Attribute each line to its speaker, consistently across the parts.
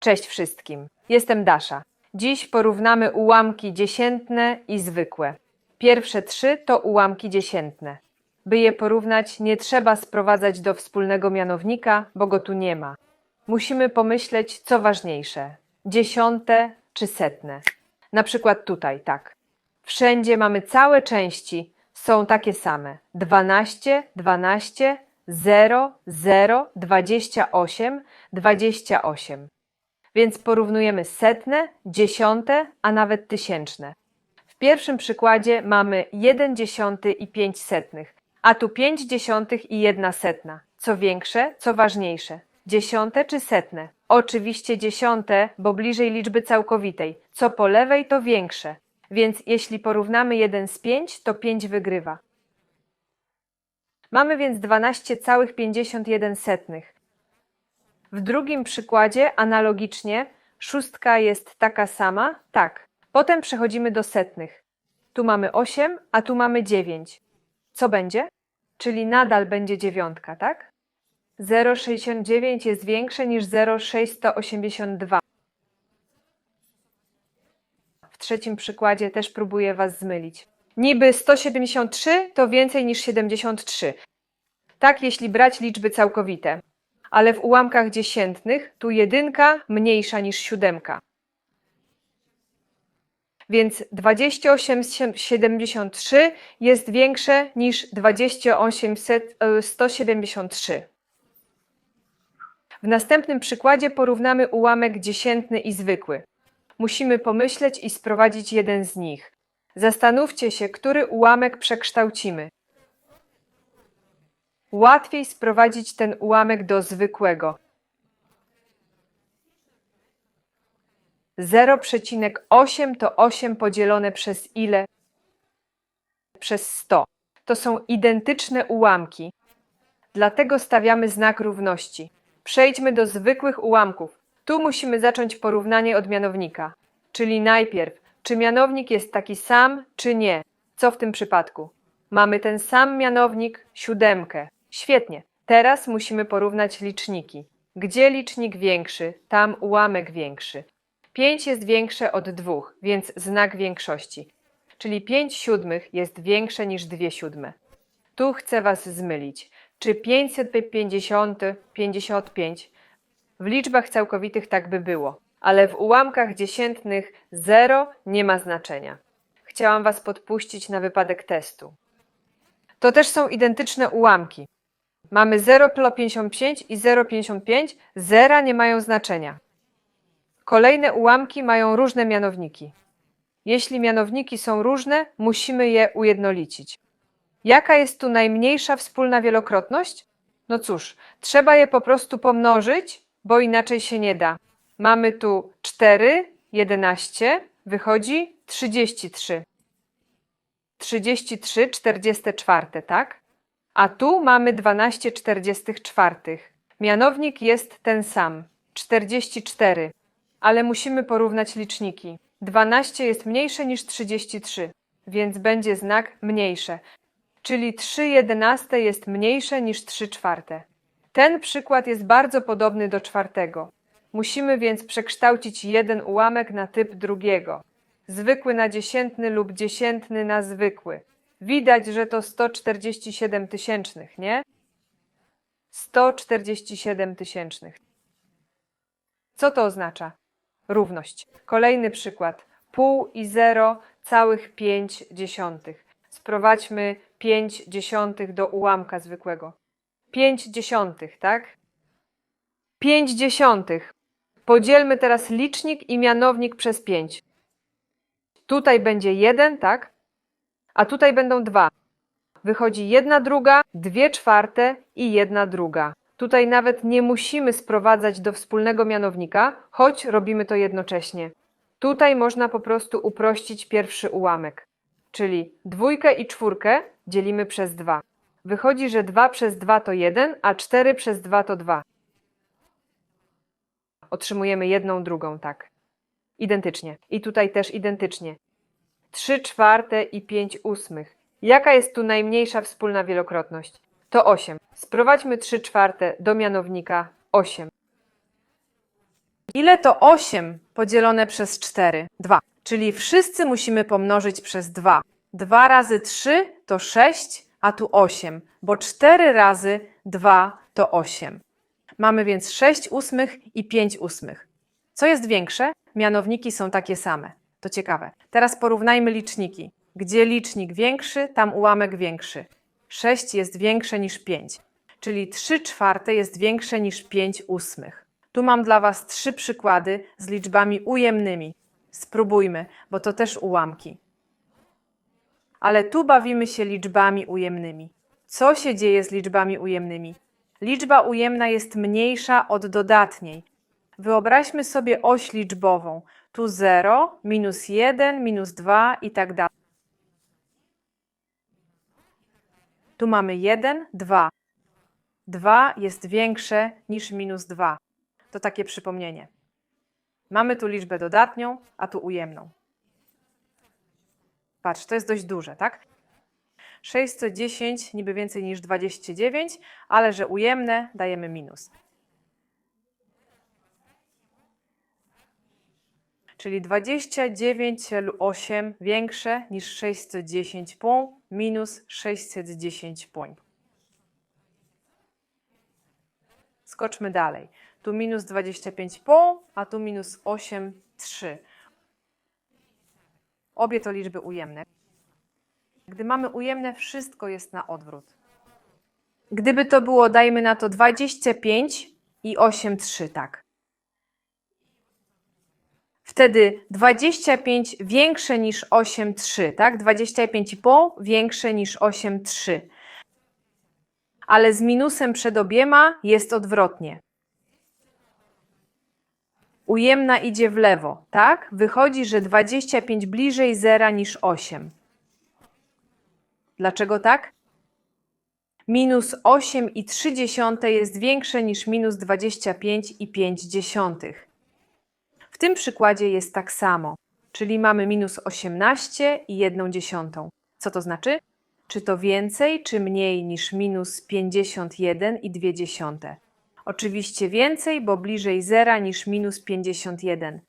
Speaker 1: Cześć wszystkim. Jestem Dasza. Dziś porównamy ułamki dziesiętne i zwykłe. Pierwsze trzy to ułamki dziesiętne. By je porównać, nie trzeba sprowadzać do wspólnego mianownika, bo go tu nie ma. Musimy pomyśleć, co ważniejsze: dziesiąte czy setne. Na przykład tutaj, tak. Wszędzie mamy całe części, są takie same: 12, 12, 0, 0, 28, 28. Więc porównujemy setne, dziesiąte, a nawet tysięczne. W pierwszym przykładzie mamy 1 dziesiąty i 5 setnych, a tu 5 dziesiątych i 1 setna. Co większe, co ważniejsze? Dziesiąte czy setne? Oczywiście dziesiąte, bo bliżej liczby całkowitej. Co po lewej, to większe. Więc jeśli porównamy 1 z 5, to 5 wygrywa. Mamy więc 12,51 setnych. W drugim przykładzie analogicznie szóstka jest taka sama, tak. Potem przechodzimy do setnych. Tu mamy 8, a tu mamy 9. Co będzie? Czyli nadal będzie dziewiątka, tak? 0,69 jest większe niż 0,682. W trzecim przykładzie też próbuję Was zmylić. Niby 173 to więcej niż 73. Tak, jeśli brać liczby całkowite. Ale w ułamkach dziesiętnych tu jedynka mniejsza niż siódemka. Więc 2873 jest większe niż 28173. W następnym przykładzie porównamy ułamek dziesiętny i zwykły. Musimy pomyśleć i sprowadzić jeden z nich. Zastanówcie się, który ułamek przekształcimy. Łatwiej sprowadzić ten ułamek do zwykłego. 0,8 to 8 podzielone przez ile? Przez 100. To są identyczne ułamki. Dlatego stawiamy znak równości. Przejdźmy do zwykłych ułamków. Tu musimy zacząć porównanie od mianownika. Czyli najpierw, czy mianownik jest taki sam, czy nie. Co w tym przypadku? Mamy ten sam mianownik, siódemkę. Świetnie. Teraz musimy porównać liczniki. Gdzie licznik większy, tam ułamek większy. 5 jest większe od 2, więc znak większości. Czyli 5 siódmych jest większe niż 2 siódme. Tu chcę Was zmylić. Czy 550, 55? W liczbach całkowitych tak by było, ale w ułamkach dziesiętnych 0 nie ma znaczenia. Chciałam Was podpuścić na wypadek testu. To też są identyczne ułamki. Mamy 0,55 i 0,55, zera nie mają znaczenia. Kolejne ułamki mają różne mianowniki. Jeśli mianowniki są różne, musimy je ujednolicić. Jaka jest tu najmniejsza wspólna wielokrotność? No cóż, trzeba je po prostu pomnożyć, bo inaczej się nie da. Mamy tu 4, 11, wychodzi 33. 33, 44, tak? A tu mamy 12 44. Mianownik jest ten sam 44, ale musimy porównać liczniki. 12 jest mniejsze niż 33, więc będzie znak mniejsze, czyli 3 jedenaste jest mniejsze niż 3 czwarte. Ten przykład jest bardzo podobny do czwartego. Musimy więc przekształcić jeden ułamek na typ drugiego. Zwykły na dziesiętny lub dziesiętny na zwykły. Widać, że to 147 tysięcznych, nie? 147 tysięcznych. Co to oznacza? Równość. Kolejny przykład. Pół i 0 całych 5 dziesiątych. Sprowadźmy 5 dziesiątych do ułamka zwykłego. 5 dziesiątych, tak? 5 dziesiątych. Podzielmy teraz licznik i mianownik przez 5. Tutaj będzie 1, tak? A tutaj będą 2. Wychodzi jedna druga, dwie czwarte i jedna druga. Tutaj nawet nie musimy sprowadzać do wspólnego mianownika, choć robimy to jednocześnie. Tutaj można po prostu uprościć pierwszy ułamek, czyli dwójkę i czwórkę dzielimy przez 2. Wychodzi, że 2 przez 2 to 1, a 4 przez 2 to 2. Otrzymujemy jedną drugą, tak. Identycznie. I tutaj też identycznie. 3 czwarte i 5 ósmych. Jaka jest tu najmniejsza wspólna wielokrotność? To 8. Sprowadźmy 3 czwarte do mianownika 8. Ile to 8 podzielone przez 4? 2. Czyli wszyscy musimy pomnożyć przez 2. 2 razy 3 to 6, a tu 8, bo 4 razy 2 to 8. Mamy więc 6 ósmych i 5 ósmych. Co jest większe? Mianowniki są takie same. To ciekawe. Teraz porównajmy liczniki. Gdzie licznik większy, tam ułamek większy. 6 jest większe niż 5, czyli 3 czwarte jest większe niż 5 ósmych. Tu mam dla Was trzy przykłady z liczbami ujemnymi. Spróbujmy, bo to też ułamki. Ale tu bawimy się liczbami ujemnymi. Co się dzieje z liczbami ujemnymi? Liczba ujemna jest mniejsza od dodatniej. Wyobraźmy sobie oś liczbową. Tu 0, minus 1, minus 2 i tak dalej. Tu mamy 1, 2. 2 jest większe niż minus 2. To takie przypomnienie. Mamy tu liczbę dodatnią, a tu ujemną. Patrz, to jest dość duże, tak? 610 niby więcej niż 29, ale że ujemne dajemy minus. Czyli 29,8 większe niż 610 pół minus 610 pół. Skoczmy dalej. Tu minus 25,5, a tu minus 8,3. Obie to liczby ujemne. Gdy mamy ujemne, wszystko jest na odwrót. Gdyby to było, dajmy na to 25 i 8,3, tak. Wtedy 25 większe niż 8,3, tak? 25,5 większe niż 8,3. Ale z minusem przed obiema jest odwrotnie. Ujemna idzie w lewo, tak? Wychodzi, że 25 bliżej zera niż 8. Dlaczego tak? Minus 8,3 jest większe niż minus 25,5. W tym przykładzie jest tak samo, czyli mamy minus 18,1. Co to znaczy? Czy to więcej, czy mniej niż minus 51,2? Oczywiście więcej, bo bliżej zera niż minus 51.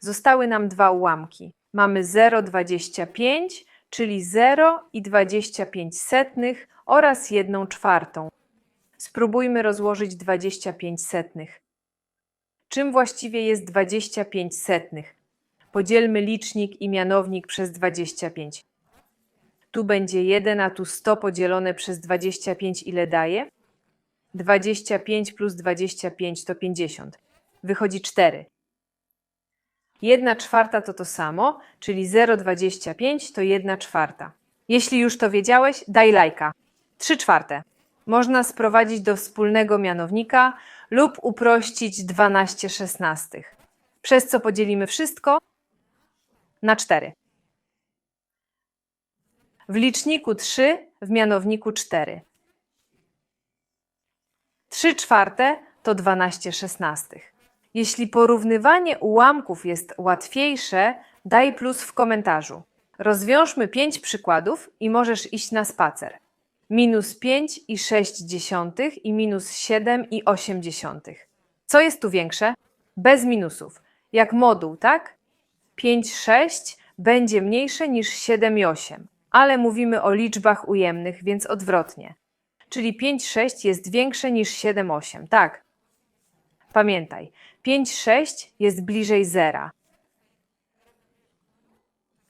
Speaker 1: Zostały nam dwa ułamki. Mamy 0,25, czyli 0,25 setnych oraz 1 czwartą. Spróbujmy rozłożyć 25 setnych. Czym właściwie jest 25 setnych? Podzielmy licznik i mianownik przez 25. Tu będzie 1, a tu 100 podzielone przez 25 ile daje? 25 plus 25 to 50. Wychodzi 4. 1 czwarta to to samo, czyli 0,25 to 1 czwarta. Jeśli już to wiedziałeś, daj lajka. 3 czwarte. Można sprowadzić do wspólnego mianownika lub uprościć 12 szesnastych. Przez co podzielimy wszystko na 4. W liczniku 3, w mianowniku 4. 3 czwarte to 12 szesnastych. Jeśli porównywanie ułamków jest łatwiejsze, daj plus w komentarzu. Rozwiążmy 5 przykładów i możesz iść na spacer. Minus 5 i 6 dziesiątych i minus 7 i 8 dziesiątych. Co jest tu większe? Bez minusów. Jak moduł, tak? 5, 6 będzie mniejsze niż 7 i 8. Ale mówimy o liczbach ujemnych, więc odwrotnie. Czyli 5, 6 jest większe niż 7, 8. Tak. Pamiętaj, 5, 6 jest bliżej zera.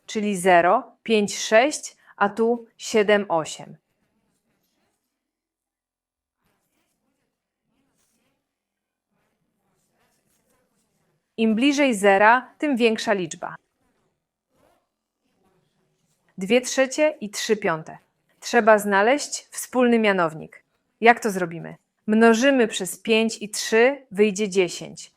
Speaker 1: Czyli 0, 5, 6, a tu 7, 8. Im bliżej zera, tym większa liczba. 2 trzecie i 3 piąte. Trzeba znaleźć wspólny mianownik. Jak to zrobimy? Mnożymy przez 5 i 3, wyjdzie 10.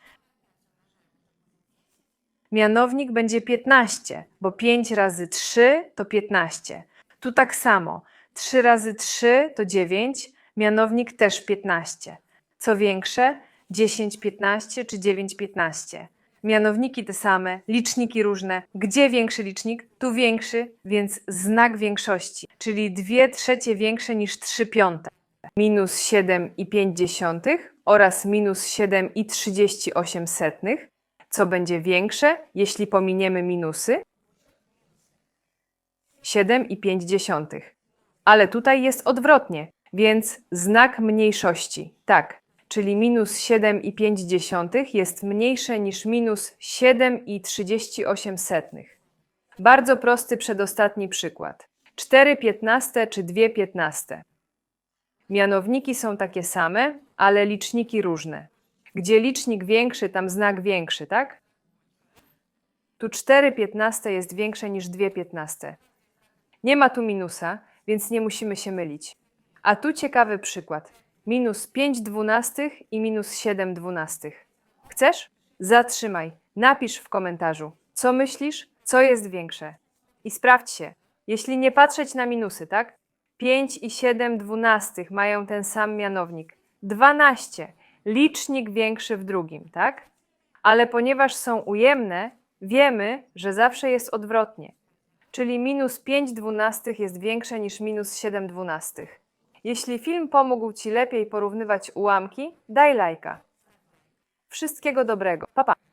Speaker 1: Mianownik będzie 15, bo 5 razy 3 to 15. Tu tak samo. 3 razy 3 to 9, mianownik też 15. Co większe? 10, 15 czy 9, 15. Mianowniki te same, liczniki różne. Gdzie większy licznik? Tu większy, więc znak większości, czyli 2 trzecie większe niż 3 piąte. Minus 7 i 5 dziesiątych oraz minus 7,38, co będzie większe, jeśli pominiemy minusy? 7,5. Ale tutaj jest odwrotnie, więc znak mniejszości. Tak, czyli minus 7,5 jest mniejsze niż minus 7,38. Bardzo prosty przedostatni przykład. 4 piętnaste czy 2 piętnaste. Mianowniki są takie same, ale liczniki różne. Gdzie licznik większy, tam znak większy, tak? Tu 4 piętnaste jest większe niż 2 piętnaste. Nie ma tu minusa, więc nie musimy się mylić. A tu ciekawy przykład. Minus 5 dwunastych i minus 7 dwunastych. Chcesz? Zatrzymaj. Napisz w komentarzu, co myślisz, co jest większe. I sprawdź się. Jeśli nie patrzeć na minusy, tak? 5 i 7 dwunastych mają ten sam mianownik. 12. Licznik większy w drugim, tak? Ale ponieważ są ujemne, wiemy, że zawsze jest odwrotnie. Czyli minus 5 dwunastych jest większe niż minus 7 dwunastych. Jeśli film pomógł Ci lepiej porównywać ułamki, daj lajka. Wszystkiego dobrego. Pa, pa.